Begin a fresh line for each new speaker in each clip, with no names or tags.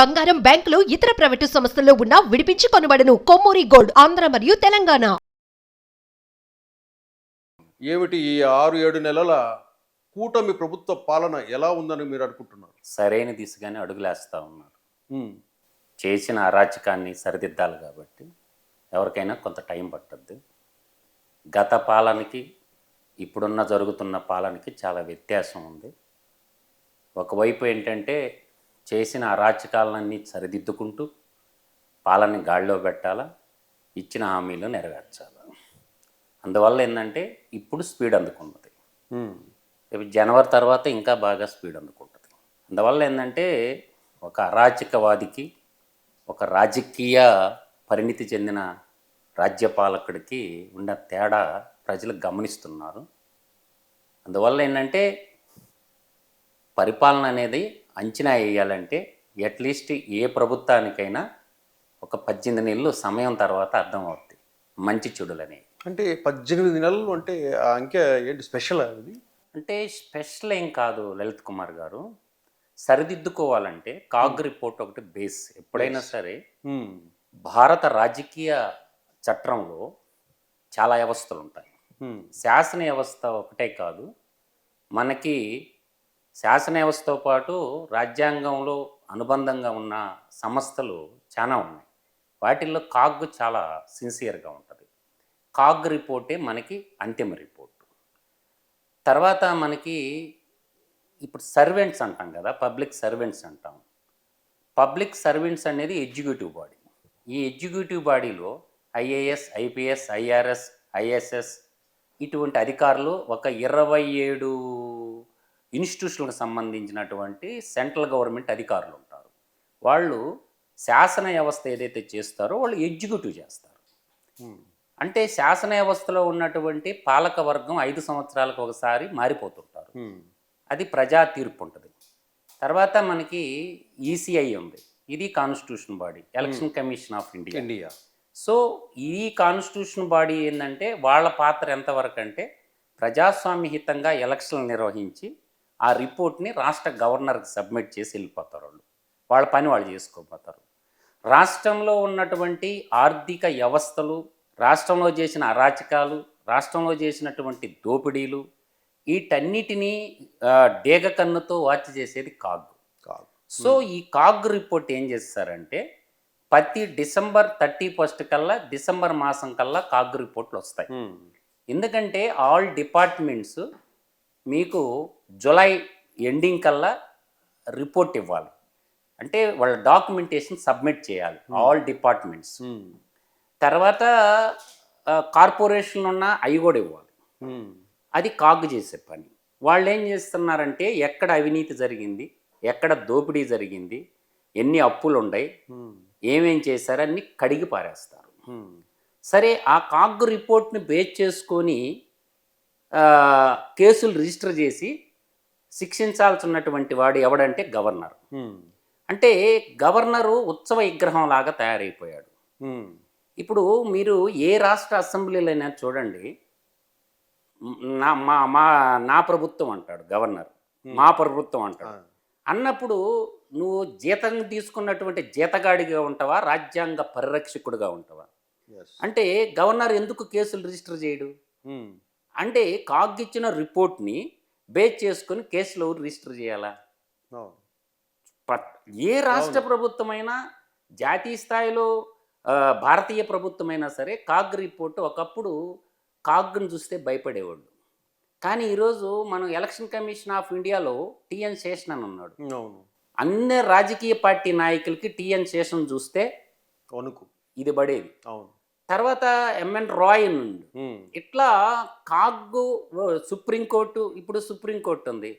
బంగారం బ్యాంకులు ఇతర ప్రైవేటు సంస్థల్లో ఉన్న విడిపించి కొనబడను. కొమ్మూరి గోల్డ్ ఆంధ్ర మరియు తెలంగాణ.
ఏమిటి ఈ ఆరు ఏడు నెలల కూటమి ప్రభుత్వ పాలన ఎలా ఉందని మీరు అనుకుంటున్నారు?
సరైన దిశగానే అడుగులేస్తూ ఉన్నారు. చేసిన అరాచకాన్ని సరిదిద్దాలి కాబట్టి ఎవరికైనా కొంత టైం పట్టుద్ది. గత పాలనకి ఇప్పుడున్న జరుగుతున్న పాలనకి చాలా వ్యత్యాసం ఉంది. ఒకవైపు ఏంటంటే చేసిన అరాచకాలన్నీ సరిదిద్దుకుంటూ పాలనని గాడిలో పెట్టాలా ఇచ్చిన హామీలు నెరవేర్చాలి. అందువల్ల ఏంటంటే ఇప్పుడు స్పీడ్ అందుకున్నది. రేపు జనవరి తర్వాత ఇంకా బాగా స్పీడ్ అందుకుంటుంది. అందువల్ల ఏంటంటే ఒక అరాచకవాదికి ఒక రాజకీయ పరిణితి చెందిన రాజ్యపాలకుడికి ఉన్న తేడా ప్రజలు గమనిస్తున్నారు. అందువల్ల ఏంటంటే పరిపాలన అనేది అంచనా వేయాలంటే అట్లీస్ట్ ఏ ప్రభుత్వానికైనా ఒక పద్దెనిమిది నెలలు సమయం తర్వాత అర్థమవుద్ది. మంచి చెడులనేవి
అంటే పద్దెనిమిది నెలలు అంటే ఆ అంకె ఏంటి స్పెషల్ అది
అంటే స్పెషల్ ఏం కాదు లలిత్ కుమార్ గారు. సరిదిద్దుకోవాలంటే కాగ్ రిపోర్ట్ ఒకటి బేస్. ఎప్పుడైనా సరే
ఉమ్,
భారత రాజకీయ చట్రంలో చాలా వ్యవస్థలు ఉంటాయి
ఉమ్,
శాసన వ్యవస్థ ఒకటే కాదు మనకి శాసన వ్యవస్థతో పాటు రాజ్యాంగంలో అనుబంధంగా ఉన్న సంస్థలు చాలా ఉన్నాయి. వాటిల్లో కాగ్ చాలా సిన్సియర్గా ఉంటుంది. కాగ్ రిపోర్టే మనకి అంతిమ రిపోర్టు. తర్వాత మనకి ఇప్పుడు సర్వెంట్స్ అంటాం కదా పబ్లిక్ సర్వెంట్స్ అంటాం. పబ్లిక్ సర్వెంట్స్ అనేది ఎగ్జిక్యూటివ్ బాడీ. ఈ ఎగ్జిక్యూటివ్ బాడీలో ఐఏఎస్ ఐపీఎస్ ఐఆర్ఎస్ ఐఎస్ఎస్ ఇటువంటి అధికారులు ఒక ఇరవై ఏడు ఇన్స్టిట్యూషన్లకు సంబంధించినటువంటి సెంట్రల్ గవర్నమెంట్ అధికారులు ఉంటారు. వాళ్ళు శాసన వ్యవస్థ ఏదైతే చేస్తారో వాళ్ళు ఎగ్జిక్యూటివ్ చేస్తారు. అంటే శాసన వ్యవస్థలో ఉన్నటువంటి పాలక వర్గం ఐదు సంవత్సరాలకు ఒకసారి మారిపోతుంటారు. అది ప్రజా తీర్పు ఉంటుంది. తర్వాత మనకి ఈసీఐ ఉంది. ఇది constitution body election commission of India.
India.
So ఈ కాన్స్టిట్యూషన్ బాడీ ఏంటంటే వాళ్ళ పాత్ర ఎంతవరకు అంటే ప్రజాస్వామ్యహితంగా ఎలక్షన్లు నిర్వహించి ఆ రిపోర్ట్ని రాష్ట్ర గవర్నర్కి సబ్మిట్ చేసి వెళ్ళిపోతారు వాళ్ళు. వాళ్ళ పని వాళ్ళు చేసుకోపోతారు రాష్ట్రంలో ఉన్నటువంటి ఆర్థిక వ్యవస్థలు రాష్ట్రంలో చేసిన అరాచకాలు రాష్ట్రంలో చేసినటువంటి దోపిడీలు వీటన్నిటినీ డేగ కన్నుతో వాచ్ చేసేది కాగు.
కాదు
సో ఈ కాగ్ రిపోర్ట్ ఏం చేస్తారంటే ప్రతి డిసెంబర్ థర్టీ ఫస్ట్ కల్లా డిసెంబర్ మాసం కల్లా కాగ్ రిపోర్ట్లు వస్తాయి. ఎందుకంటే ఆల్ డిపార్ట్మెంట్స్ మీకు జులై ఎండింగ్ కల్లా రిపోర్ట్ ఇవ్వాలి. అంటే వాళ్ళ డాక్యుమెంటేషన్ సబ్మిట్ చేయాలి ఆల్ డిపార్ట్మెంట్స్.
ఉమ్,
తర్వాత కార్పొరేషన్ ఉన్న అవి కూడా ఇవ్వాలి.
ఉమ్,
అది కాగ్ చేసే పని. వాళ్ళు ఏం చేస్తున్నారంటే ఎక్కడ అవినీతి జరిగింది ఎక్కడ దోపిడీ జరిగింది ఎన్ని అప్పులు ఉన్నాయి
ఉమ్,
ఏమేం చేశారు అన్ని కడిగి పారేస్తారు. సరే ఆ కాగ్ రిపోర్ట్ని బేస్ చేసుకొని కేసులు రిజిస్టర్ చేసి శిక్షించాల్సి ఉన్నటువంటి వాడు ఎవడంటే గవర్నర్. అంటే గవర్నరు ఉత్సవ విగ్రహం లాగా తయారైపోయాడు ఇప్పుడు మీరు ఏ రాష్ట్ర అసెంబ్లీలైనా చూడండి. నా మా మా నా ప్రభుత్వం అంటాడు గవర్నర్. మా ప్రభుత్వం అంటాడు. అన్నప్పుడు నువ్వు జీతం తీసుకున్నటువంటి జీతగాడిగా ఉంటావా రాజ్యాంగ పరిరక్షకుడిగా ఉంటావా. అంటే గవర్నర్ ఎందుకు కేసులు రిజిస్టర్ చేయడు? అంటే కాగ్ ఇచ్చిన రిపోర్ట్ని బేస్ చేసుకొని కేసులు ఎవరు రిజిస్టర్ చేయాలా? ఏ రాష్ట్ర ప్రభుత్వమైనా జాతీయ స్థాయిలో భారతీయ ప్రభుత్వమైనా సరే కాగ్ రిపోర్ట్ ఒకప్పుడు కాగ్ను చూస్తే భయపడేవాళ్ళు కానీ ఈరోజు మనం ఎలక్షన్ కమిషన్ ఆఫ్ ఇండియాలో టిఎన్ శేషన్ అని ఉన్నాడు. అన్ని రాజకీయ పార్టీ నాయకులకి టిఎన్ శేషన్ చూస్తే
వణుకు.
ఇది పడేది.
అవును.
తర్వాత ఎంఎన్ రాయ్ నుండి ఇట్లా కాగ్గు సుప్రీంకోర్టు ఇప్పుడు సుప్రీంకోర్టు ఉంది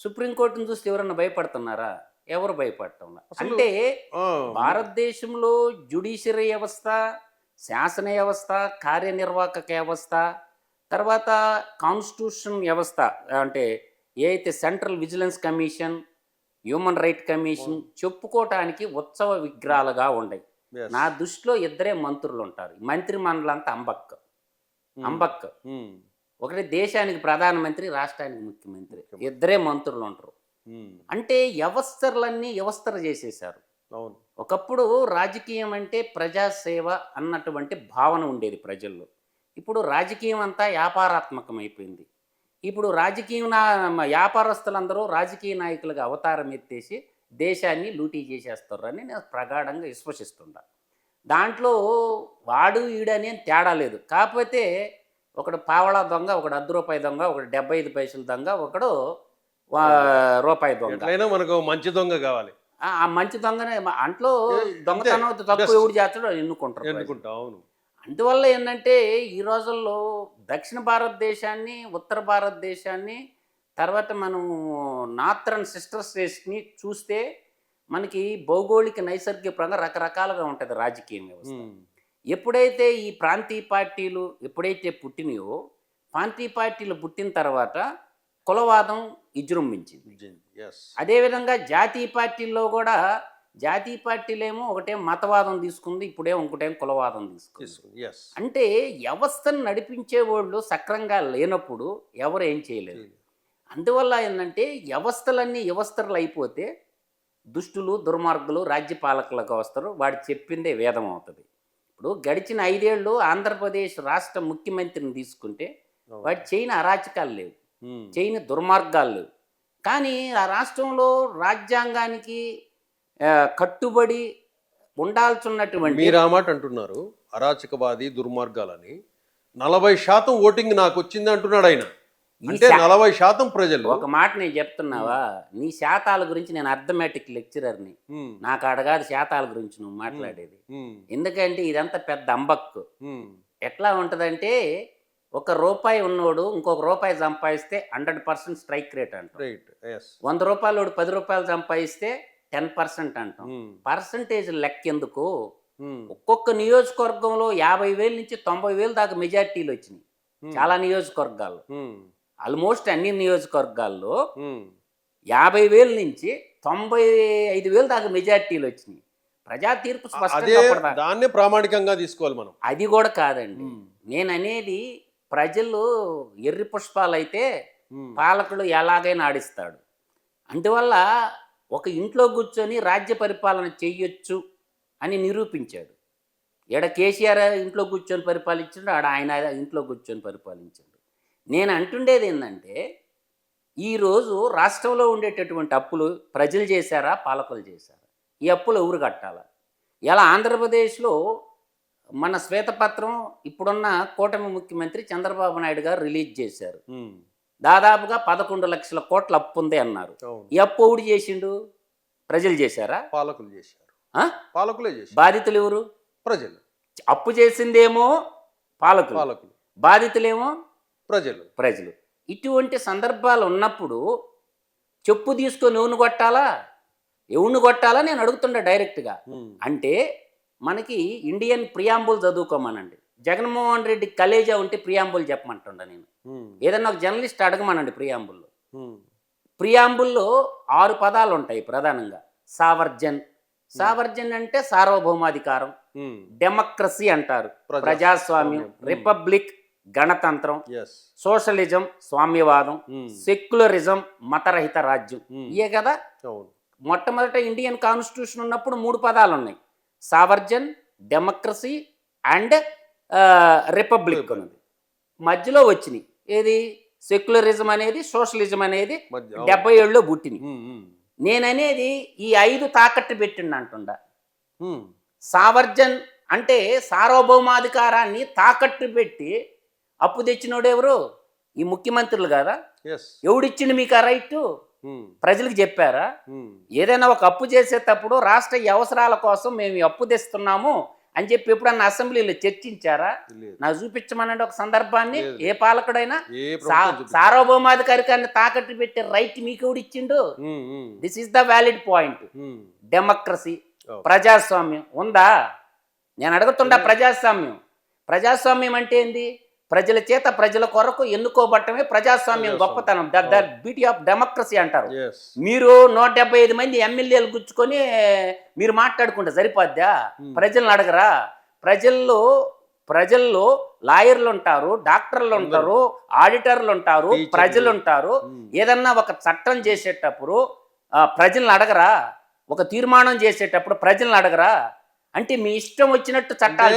సుప్రీంకోర్టును చూస్తే ఎవరన్నా భయపడుతున్నారా? ఎవరు భయపడటం అంటే భారతదేశంలో జ్యుడిషియరీ వ్యవస్థ శాసన వ్యవస్థ కార్యనిర్వాహక వ్యవస్థ తర్వాత కాన్స్టిట్యూషన్ వ్యవస్థ అంటే ఏ అయితే central vigilance commission human right commission చెప్పుకోవటానికి ఉత్సవ విగ్రహాలుగా ఉన్నాయి. నా దృష్టిలో ఇద్దరే మంత్రులు ఉంటారు మంత్రి మండలంతా అంబక్
ఉమ్,
అంబక్
ఉమ్,
ఒకటి దేశానికి ప్రధానమంత్రి రాష్ట్రానికి ముఖ్యమంత్రి. ఇద్దరే మంత్రులు ఉంటారు
ఉమ్,
అంటే వ్యవస్థలన్నీ వ్యవస్థలు చేసేసారు ఒకప్పుడు రాజకీయం అంటే ప్రజాసేవ అన్నటువంటి భావన ఉండేది ప్రజల్లో. ఇప్పుడు రాజకీయం అంతా వ్యాపారాత్మకం అయిపోయింది ఇప్పుడు రాజకీయ నా వ్యాపారస్తులందరూ రాజకీయ నాయకులుగా అవతారం ఎత్తేసి దేశాన్ని లూటీ చేసేస్తారు అని నేను ప్రగాఢంగా విశ్వసిస్తుంటా దాంట్లో వాడు ఈడని తేడా లేదు కాకపోతే ఒకడు పావళా దొంగ ఒకడు అర్ధ రూపాయి దొంగ ఒకడు డెబ్బై ఐదు పైసల దొంగ ఒకడు రూపాయి దొంగ
మనకు మంచి దొంగ కావాలి
ఆ మంచి దొంగనే అంట్లో దొంగతనం. తక్కువ. ఎవడు చేస్తాడో ఎన్నుకుంటారు.
ఎన్నుకుంటా అవును
అందువల్ల ఏంటంటే ఈ రోజుల్లో దక్షిణ భారతదేశాన్ని ఉత్తర భారతదేశాన్ని తర్వాత మనం నార్థన్ సిస్టర్ స్టేట్స్ని చూస్తే మనకి భౌగోళిక నైసర్గిక పరంగా రకరకాలుగా ఉంటుంది రాజకీయ వ్యవస్థ. ఎప్పుడైతే ఈ ప్రాంతీయ పార్టీలు ఎప్పుడైతే పుట్టినాయో ప్రాంతీయ పార్టీలు పుట్టిన తర్వాత కులవాదం విజృంభించింది. అదేవిధంగా జాతీయ పార్టీల్లో కూడా జాతీయ పార్టీలేమో ఒకటే మతవాదం తీసుకుంది ఇప్పుడేమో ఇంకోటేమో కులవాదం తీసుకుంది. అంటే వ్యవస్థను నడిపించే వాళ్ళు సక్రంగా లేనప్పుడు ఎవరు ఏం చేయలేరు. అందువల్ల ఏంటంటే వ్యవస్థలన్నీ వ్యవస్థలు అయిపోతే దుష్టులు దుర్మార్గులు రాజ్యపాలకులకు వస్తారు. వాడు చెప్పిందే వేదం అవుతుంది. ఇప్పుడు గడిచిన ఐదేళ్ళు ఆంధ్రప్రదేశ్ రాష్ట్ర ముఖ్యమంత్రిని తీసుకుంటే వాడు చేయని అరాచకాలు లేవు. చేయని దుర్మార్గాలు లేవు. కానీ ఆ రాష్ట్రంలో రాజ్యాంగానికి కట్టుబడి ఉండాల్సినటువంటి
మీరు ఆ మాట అంటున్నారు. అరాచకవాది దుర్మార్గాలని. నలభై శాతం ఓటింగ్ నాకు వచ్చింది అంటున్నాడు ఆయన. అంటే నలభై శాతం ప్రజలు.
ఒక మాట నేను చెప్తున్నావా? నీ శాతాల గురించి నేను అర్థమెటిక్ లెక్చరర్ని. నాకు అడగాదు శాతాల గురించి నువ్వు మాట్లాడేది. ఎందుకంటే ఇదంతా పెద్ద అంబక్కు. ఎట్లా ఉంటుందంటే ఒక రూపాయి ఉన్నోడు ఇంకొక రూపాయి సంపాదిస్తే హండ్రెడ్ పర్సెంట్ స్ట్రైక్ రేట్ అంటాం. వంద రూపాయలు పది రూపాయలు సంపాదిస్తే టెన్ పర్సెంట్ అంటాం. పర్సంటేజ్ లెక్కెందుకు
ఉమ్,
ఒక్కొక్క నియోజకవర్గంలో యాభై వేల నుంచి తొంభై వేలు దాకా మెజార్టీలు వచ్చినాయి. చాలా నియోజకవర్గాలు ఆల్మోస్ట్ అన్ని నియోజకవర్గాల్లో యాభై వేల నుంచి తొంభై ఐదు వేలు దాకా మెజార్టీలు వచ్చినాయి. ప్రజా తీర్పు స్పష్టంగా.
దాన్నే ప్రామాణికంగా తీసుకోవాలి మనం.
అది కూడా కాదండి. నేను అనేది ప్రజలు ఎర్రి పుష్పాలు అయితే పాలకుడు ఎలాగైనా ఆడిస్తాడు. అందువల్ల ఒక ఇంట్లో కూర్చొని రాజ్య పరిపాలన చెయ్యొచ్చు అని నిరూపించాడు. ఎడ కేసీఆర్ ఇంట్లో కూర్చొని పరిపాలించాడు ఆడ ఆయన ఇంట్లో కూర్చొని పరిపాలించాడు. నేను అంటుండేది ఏంటంటే ఈరోజు రాష్ట్రంలో ఉండేటటువంటి అప్పులు ప్రజలు చేశారా పాలకులు చేశారా? ఈ అప్పులు ఎవరు కట్టాలా? ఇలా ఆంధ్రప్రదేశ్లో మన శ్వేతపత్రం ఇప్పుడున్న కూటమి ముఖ్యమంత్రి చంద్రబాబు నాయుడు గారు రిలీజ్ చేశారు. దాదాపుగా పదకొండు లక్షల కోట్ల అప్పు ఉంది అన్నారు. ఈ అప్పు ఎవడు చేసిండు? ప్రజలు చేశారా?
పాలకులు చేశారు? పాలకులే చేశారు.
బాధితులు ఎవరు?
ప్రజలు.
అప్పు చేసిందేమో పాలకులు.
పాలకులు.
బాధితులేమో
ప్రజలు.
ప్రజలు. ఇటువంటి సందర్భాలు ఉన్నప్పుడు చెప్పు తీసుకొని ఎవరిని కొట్టాలా? ఎవరిని కొట్టాలా నేను అడుగుతుండే డైరెక్ట్గా. అంటే మనకి ఇండియన్ ప్రియాంబుల్ చదువుకోమనండి. జగన్మోహన్ రెడ్డి కలేజా ఉంటే ప్రియాంబుల్ చెప్పమంటుండ నేను. ఏదన్నా ఒక జర్నలిస్ట్ అడగమనండి ప్రియాంబుల్లో. ప్రియాంబుల్లో ఆరు పదాలు ఉంటాయి ప్రధానంగా. సావర్జన్. సావర్జన్ అంటే సార్వభౌమాధికారం. డెమోక్రసీ అంటారు.
ప్రజా-
ప్రజాస్వామ్యం.
స్వామ్యం.
రిపబ్లిక్ గణతంత్రం సోషలిజం స్వామ్యవాదం
ఉమ్,
సెక్యులరిజం మతరహిత రాజ్యం.
ఉమ్,
ఇయే కదా? మొట్టమొదట ఇండియన్ కాన్స్టిట్యూషన్ ఉన్నప్పుడు మూడు పదాలు ఉన్నాయి. సావర్జన్ డెమోక్రసీ అండ్ రిపబ్లిక్ ఉన్నది మధ్యలో వచ్చినాయి. ఏది? సెక్యులరిజం అనేది సోషలిజం అనేది. డెబ్బై ఏళ్ళలో పుట్టినాయి
ఉమ్,
నేననేది ఈ ఐదు తాకట్టు పెట్టిండు అంటుండ. సావర్జన్ అంటే సార్వభౌమాధికారాన్ని తాకట్టు పెట్టి అప్పు తెచ్చినోడు ఎవరు? ఈ ముఖ్యమంత్రులు కదా. ఎవడిచ్చిండు మీకు ఆ రైట్?
ఉమ్,
ప్రజలకు చెప్పారా?
ఉమ్,
ఏదైనా ఒక అప్పు చేసేటప్పుడు రాష్ట్ర అవసరాల కోసం మేము అప్పు తెస్తున్నాము అని చెప్పి ఎప్పుడన్నా అసెంబ్లీలో చర్చించారా. నాకు చూపించమనండి ఒక సందర్భాన్ని. ఏ పాలకుడైనా. సార్వభౌమాధికారికాన్ని తాకట్టు పెట్టే రైట్ మీకు ఎవడిచ్చిండు? This is the valid point democracy. ప్రజాస్వామ్యం ఉందా? నేను అడుగుతుండా ప్రజాస్వామ్యం. ప్రజాస్వామ్యం అంటే ఏంది? ప్రజల చేత ప్రజల కొరకు ఎన్నుకోబట్టమే ప్రజాస్వామ్యం. గొప్పతనం. బ్యూటీ ఆఫ్ డెమోక్రసీ అంటారు. మీరు నూట డెబ్బై ఐదు మంది ఎమ్మెల్యేలు గుచ్చుకొని మీరు మాట్లాడుకుంటే సరిపోద్దా?
Hmm.
ప్రజలను అడగరా? ప్రజల్లో ప్రజల్లో లాయర్లు ఉంటారు డాక్టర్లు ఉంటారు ఆడిటర్లు ఉంటారు. ప్రజలు ఉంటారు.
ఉమ్,
ఏదన్నా ఒక చట్టం చేసేటప్పుడు ప్రజలను అడగరా? ఒక తీర్మానం చేసేటప్పుడు ప్రజలను అడగరా? అంటే మీ ఇష్టం వచ్చినట్టు చట్టాలు